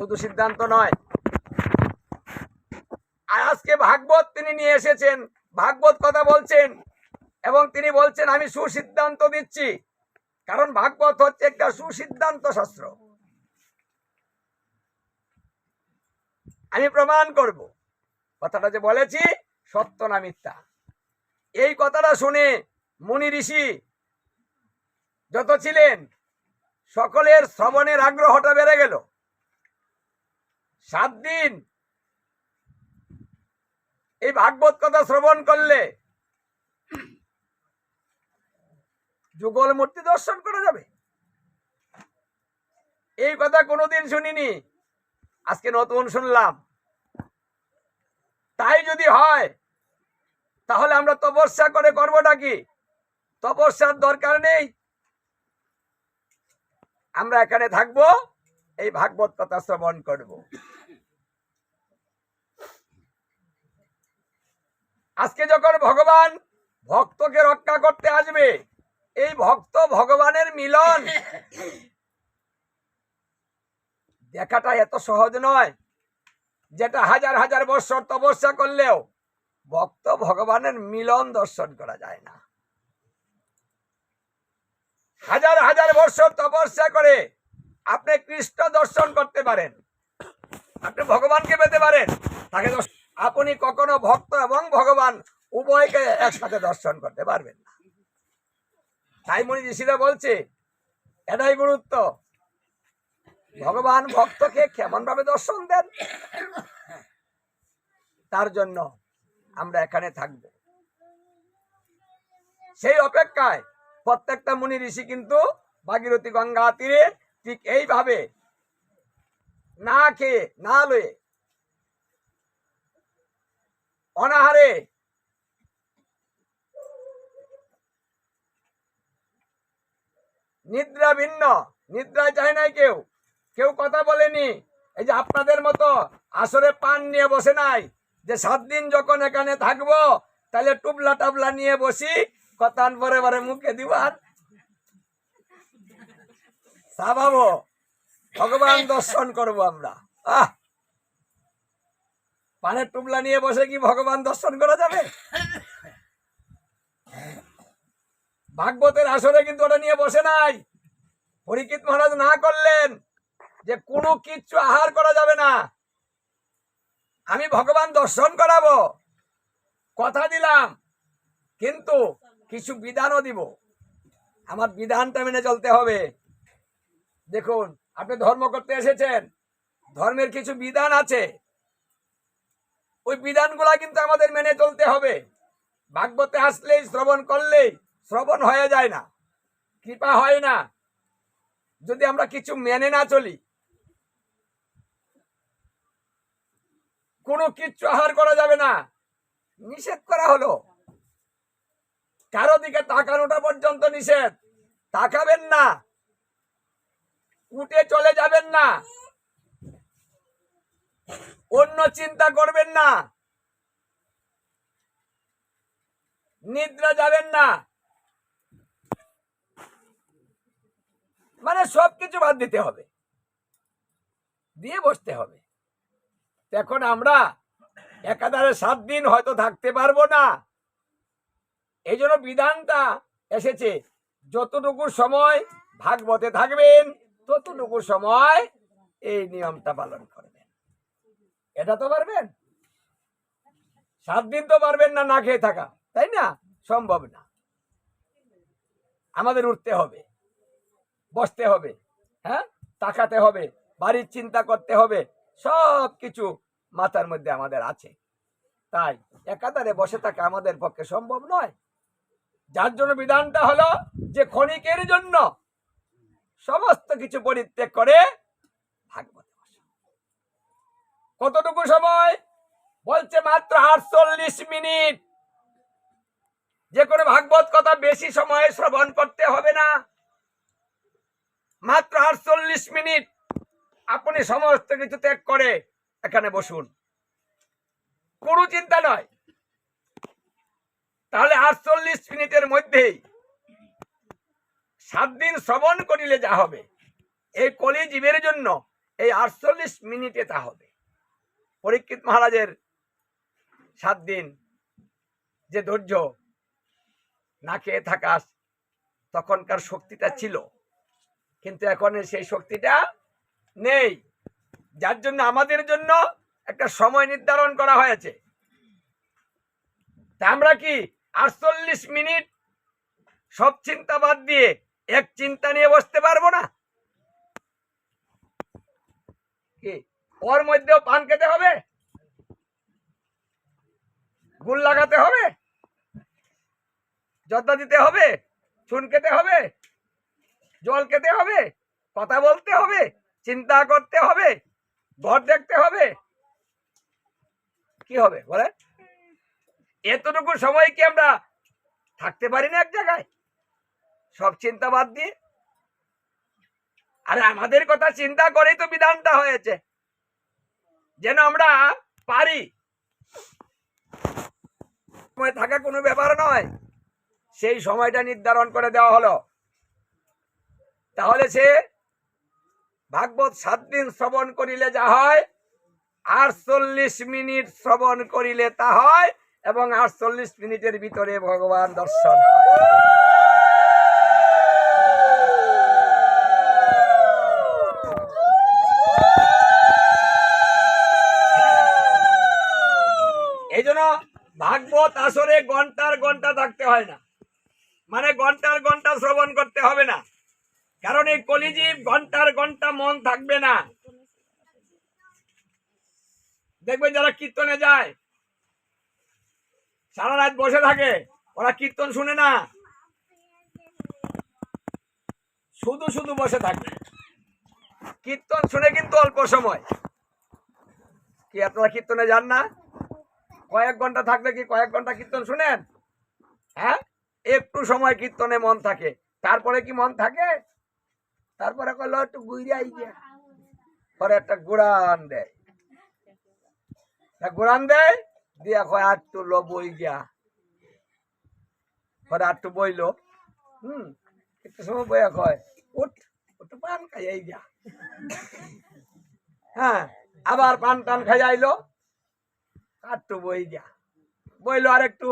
শুধু সিদ্ধান্ত নয়। আর আজকে ভাগবত তিনি নিয়ে এসেছেন, ভাগবত কথা বলছেন এবং তিনি বলছেন, আমি সুসিদ্ধান্ত দিচ্ছি। কারণ ভাগবত হচ্ছে একটা সুসিদ্ধান্ত শাস্ত্র। আমি প্রমাণ করব। কথাটা যে বলেছি, সত্য না মিথ্যা? এই কথাটা শুনে মুনি ঋষি যত ছিলেন, সকলের শ্রবণের আগ্রহটা বেড়ে গেল। সাত দিন। এই ভাগবত কথা শ্রবণ করলে যুগল মূর্তি দর্শন করা যাবে। এই কথা কোনোদিন শুনিনি, আজকে নতুন শুনলাম। তাই যদি হয়, তাহলে আমরা তপস্যা করে করবোটা কি? তপস্যার দরকার নেই। আমরা এখানে থাকব, এই ভাগবত কথা শ্রবণ করব। আজকে যখন ভগবান ভক্তকে রক্ষা করতে আসবে এই ভক্ত ভগবানের মিলন। দেখাটা এত সহজ নয় যেটা হাজার হাজার বছর তপস্যা করলেও ভক্ত ভগবানের মিলন দর্শন করা যায় না। হাজার হাজার বছর তপস্যা করে আপনি কৃষ্ণ দর্শন করতে পারেন আপনি ভগবানকে পেতে পারেন তাকে দর্শ- আপনি কখনো ভক্ত এবং ভগবান উভয়কে একসাথে দর্শন করতে পারবেন না। তাই মনি ঋষিরা বলছে, এটাই গুরুত্ব। ভগবান ভক্তকে কেমন ভাবে দর্শন দেন? তার জন্য আমরা এখানে থাকব। সেই অপেক্ষায় প্রত্যেকটা মুনি ঋষি কিন্তু ভাগীরথী গঙ্গা তীরে ঠিক এইভাবে না খেয়ে, না লয়ে অনাহারে। নিদ্রা ভিন্ন, নিদ্রায় চায় নাই কেউ। কেউ কথা বলেনি, এই যে আপনাদের মতো আসরে পান নিয়ে বসে নাই, যে সাত দিন যখন এখানে থাকব, তাহলে টুবলা টাবলা নিয়ে বসি কথান পরে পরে মুখে দিব আর ভগবান দর্শন করব আমরা। আহ! পানের টুবলা নিয়ে বসে কি ভগবান দর্শন করা যাবে? ভাগবতের আসরে কিন্তু ওটা নিয়ে বসে নাই। পরীক্ষিত মহারাজ না করলেন যে কোনো কিচ্ছু আহার করা যাবে না। আমি ভগবান দর্শন করাবো, কথা দিলাম, কিন্তু কিছু বিধানও দিব। আমার বিধানটা মেনে চলতে হবে। দেখুন, আপনি ধর্ম করতে এসেছেন, ধর্মের কিছু বিধান আছে। ওই বিধানগুলা কিন্তু আমাদের মেনে চলতে হবে। ভাগবতে আসলেই শ্রবণ করলেই শ্রবণ হয়ে যায় না। কৃপা হয় না। যদি আমরা কিছু মেনে না চলি, কোনো কিচ্ছু আহার করা যাবে না। নিষেধ করা হলো। কারও দিকে তাকানোটা পর্যন্ত নিষেধ। তাকাবেন না। উঠে চলে যাবেন না। অন্য চিন্তা করবেন না। নিদ্রা যাবেন না। মানে সবকিছু বাদ দিতে হবে। দিয়ে বসতে হবে। এখন আমরা একাধারে সাত দিন হয়তো থাকতে পারব না। এই জন্য বিধানটা এসেছে, যতটুকু সময় ভাগবতে থাকবেন, ততটুকু সময় এই নিয়মটা পালন করবেন এটা তো পারবেন? সাত দিন তো পারবেন না না খেয়ে থাকা। তাই না? সম্ভব না। আমাদের উঠতে হবে। বসতে হবে। হ্যাঁ? তাকাতে হবে। বাড়ির চিন্তা করতে হবে। সব কিছু মাথার মধ্যে আমাদের আছে। তাই একাধারে বসে থাকা আমাদের পক্ষে সম্ভব নয়। যার জন্য বিধানটা হলো যে ক্ষণিকের জন্য সমস্ত কিছু পরিত্যাগ করে ভাগবতে। কতটুকু সময়? বলছে মাত্র আটচল্লিশ মিনিট। যে কোনো ভাগবত কথা বেশি সময়ে শ্রবণ করতে হবে না। মাত্র আটচল্লিশ মিনিট। আপনি সমস্ত কিছু ত্যাগ করে এখানে বসুন। কোনো চিন্তা নয়। তাহলে আটচল্লিশ মিনিটের মধ্যেই সাত দিন শ্রবণ করিলে যা হবে। এই কলি জীবের জন্য এই আটচল্লিশ মিনিটে তা হবে। পরীক্ষিত মহারাজের সাত দিন যে ধৈর্য না খেয়ে থাকা তখনকার শক্তিটা ছিল। কিন্তু এখন সেই শক্তিটা নেই। যার জন্য আমাদের জন্য একটা সময় নির্ধারণ করা হয়েছে। তা আমরা কি আটচল্লিশ মিনিট সব চিন্তা বাদ দিয়ে এক চিন্তা নিয়ে বসতে পারব না? কি? ওর মধ্যেও পান খেতে হবে? গুল লাগাতে হবে? যত্ন দিতে হবে? চুন খেতে হবে? জল খেতে হবে? কথা বলতে হবে? চিন্তা করতে হবে? ঘর দেখতে হবে? কি হবে বলে? এতটুকু সময় কি আমরা থাকতে পারি না এক জায়গায়? সব চিন্তা বাদ দিয়ে? আরে আমাদের কথা চিন্তা করেই তো বিধানটা হয়েছে। যেন আমরা পারি। সময় থাকা কোনো ব্যাপার নয়। সেই সময়টা নির্ধারণ করে দেওয়া হলো। তাহলে সে ভাগবত সাত দিন শ্রবণ করিলে যা হয়, আটচল্লিশ মিনিট শ্রবণ করিলে তা হয় এবং আটচল্লিশ মিনিটের ভিতরে ভগবান দর্শন হয়। ভাগবত আসরে ঘণ্টার ঘণ্টা থাকতে হয় না। মানে ঘণ্টার ঘণ্টা শ্রবণ করতে হবে না। কারণ এই কলিজীব ঘণ্টার ঘণ্টা মন থাকবে না। দেখবেন যারা কীর্তনে যায়, সারা রাত বসে থাকে, ওরা কীর্তন শুনে না। শুধু শুধু বসে থাকে। কীর্তন শুনে কিন্তু অল্প সময়। কি আপনারা কীর্তনে যান না? কয়েক ঘণ্টা থাকলে কি কয়েক ঘণ্টা কীর্তন শুনেন? হ্যাঁ? একটু সময় কীর্তনে মন থাকে। তারপরে কি মন থাকে? তারপরে কইলো, একটু গুইরে আই গিয়া পরে একটা গুড়ান দেয়। তা গুড়ান দেয়, দিয়া কয়, আর একটু লো বই গিয়া পরে আর একটু বইলো। হুম, একটু সময় বইয়া কয়, উঠ, একটু পান খাইয়াই গিয়া হ্যাঁ আবার পান টান খাই একটু বই গিয়া। বইলো আর একটু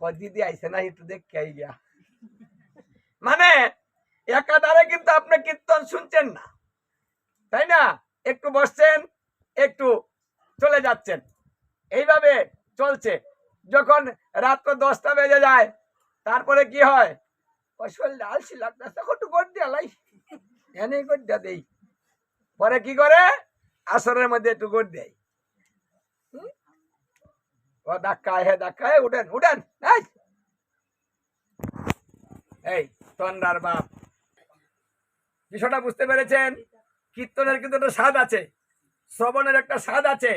দিদি আইসে না, একটু দেখে আই গিয়া মানে একাধারে কিন্তু আপনি কীর্তন শুনছেন না। তাই না? একটু বসছেন, একটু চলে যাচ্ছেন। এইভাবে চলছে। যখন রাত্র দশটা বেজে যায়, তারপরে কি হয়? ওই শরীরটা আলসি লাগতেছে, একটু গড় দিয়া লাই। এনে গড় দেই। পরে কি করে? আসরের মধ্যে একটু গড় দেয়? ও ধাক্কায় হে ধাক্কায় উঠেন উঠেন। এই, তন্ডার বাপ। বিষয়টা বুঝতে পেরেছেন? কীর্তনের কিন্তু একটা স্বাদ আছে। শ্রবণের একটা স্বাদ আছে।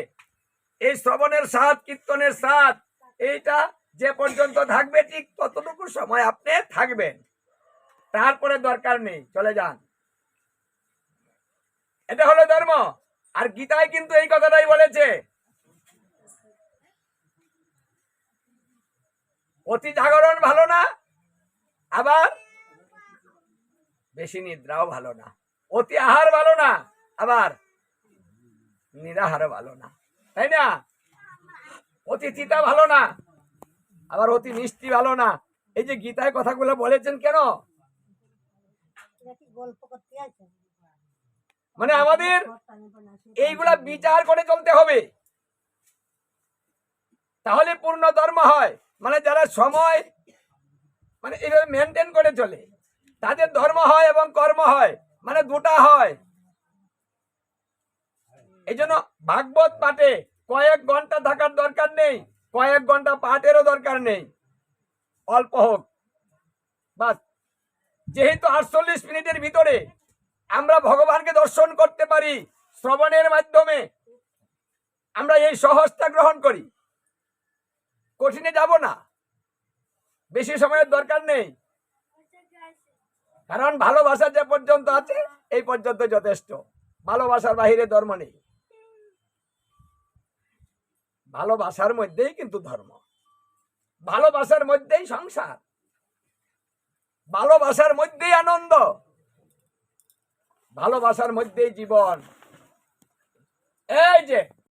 এই শ্রবণের স্বাদ, কীর্তনের স্বাদ, এইটা যে পর্যন্ত থাকবে, ঠিক ততটুকু সময় আপনি থাকবেন। তারপরে দরকার নেই, চলে যান। এটা হলো ধর্ম। আর গীতায় কিন্তু এই কথাটাই বলেছে অতি জাগরণ ভালো না, আবার বেশি নিদ্রাও ভালো না। অতি আহার ভালো না, আবার নিরাহারও ভালো না। তাই না? অতি চিতা ভালো না, আবার অতি মিষ্টি ভালো না। এই যে গীতায় কথাগুলো বলেছেন কেন? মানে আমাদের এইগুলা বিচার করে চলতে হবে। তাহলে পূর্ণ ধর্ম হয়। মানে যারা সময় মানে এইভাবে মেনটেন করে চলে, তাদের ধর্ম হয় এবং কর্ম হয় মানে দুটা হয়। এই জন্য ভাগবত পাঠে কয়েক ঘণ্টা থাকার দরকার নেই, কয়েক ঘণ্টা পাঠেরও দরকার নেই। অল্প হোক। বাস। যেহেতু আটচল্লিশ মিনিটের ভিতরে আমরা ভগবানকে দর্শন করতে পারি শ্রবণের মাধ্যমে, আমরা এই সহজটা গ্রহণ করি। কঠিনে যাব না। বেশি সময়ের দরকার নেই। কারণ ভালোবাসা যে পর্যন্ত আছে, এই পর্যন্ত যথেষ্ট। ভালোবাসার বাহিরে ধর্ম নেই। ভালোবাসার মধ্যেই কিন্তু ধর্ম। ভালোবাসার মধ্যেই সংসার। ভালোবাসার মধ্যেই আনন্দ। ভালোবাসার মধ্যেই জীবন। এই যে